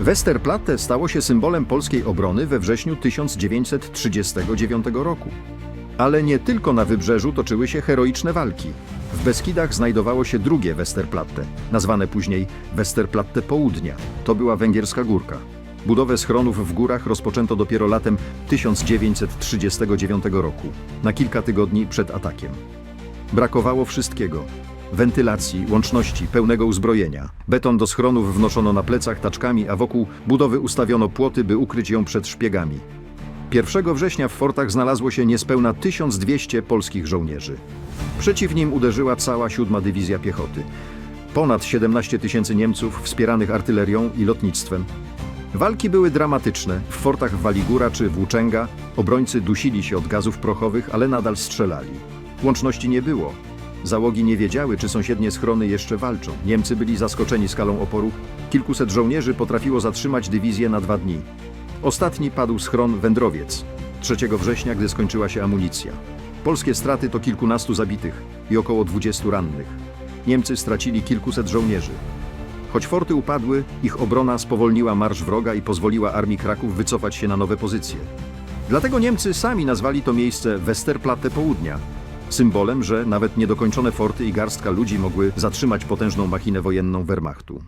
Westerplatte stało się symbolem polskiej obrony we wrześniu 1939 roku. Ale nie tylko na wybrzeżu toczyły się heroiczne walki. W Beskidach znajdowało się drugie Westerplatte, nazwane później Westerplatte Południa. To była węgierska górka. Budowę schronów w górach rozpoczęto dopiero latem 1939 roku, na kilka tygodni przed atakiem. Brakowało wszystkiego. Wentylacji, łączności, pełnego uzbrojenia. Beton do schronów wnoszono na plecach taczkami, a wokół budowy ustawiono płoty, by ukryć ją przed szpiegami. 1 września w fortach znalazło się niespełna 1200 polskich żołnierzy. Przeciw nim uderzyła cała 7 Dywizja Piechoty. Ponad 17 tysięcy Niemców wspieranych artylerią i lotnictwem. Walki były dramatyczne. W fortach Waligura czy Włóczęga obrońcy dusili się od gazów prochowych, ale nadal strzelali. Łączności nie było. Załogi nie wiedziały, czy sąsiednie schrony jeszcze walczą. Niemcy byli zaskoczeni skalą oporu. Kilkuset żołnierzy potrafiło zatrzymać dywizję na dwa dni. Ostatni padł schron Wędrowiec 3 września, gdy skończyła się amunicja. Polskie straty to kilkunastu zabitych i około 20 rannych. Niemcy stracili kilkuset żołnierzy. Choć forty upadły, ich obrona spowolniła marsz wroga i pozwoliła armii Kraków wycofać się na nowe pozycje. Dlatego Niemcy sami nazwali to miejsce Westerplatte Południa, symbolem, że nawet niedokończone forty i garstka ludzi mogły zatrzymać potężną machinę wojenną Wehrmachtu.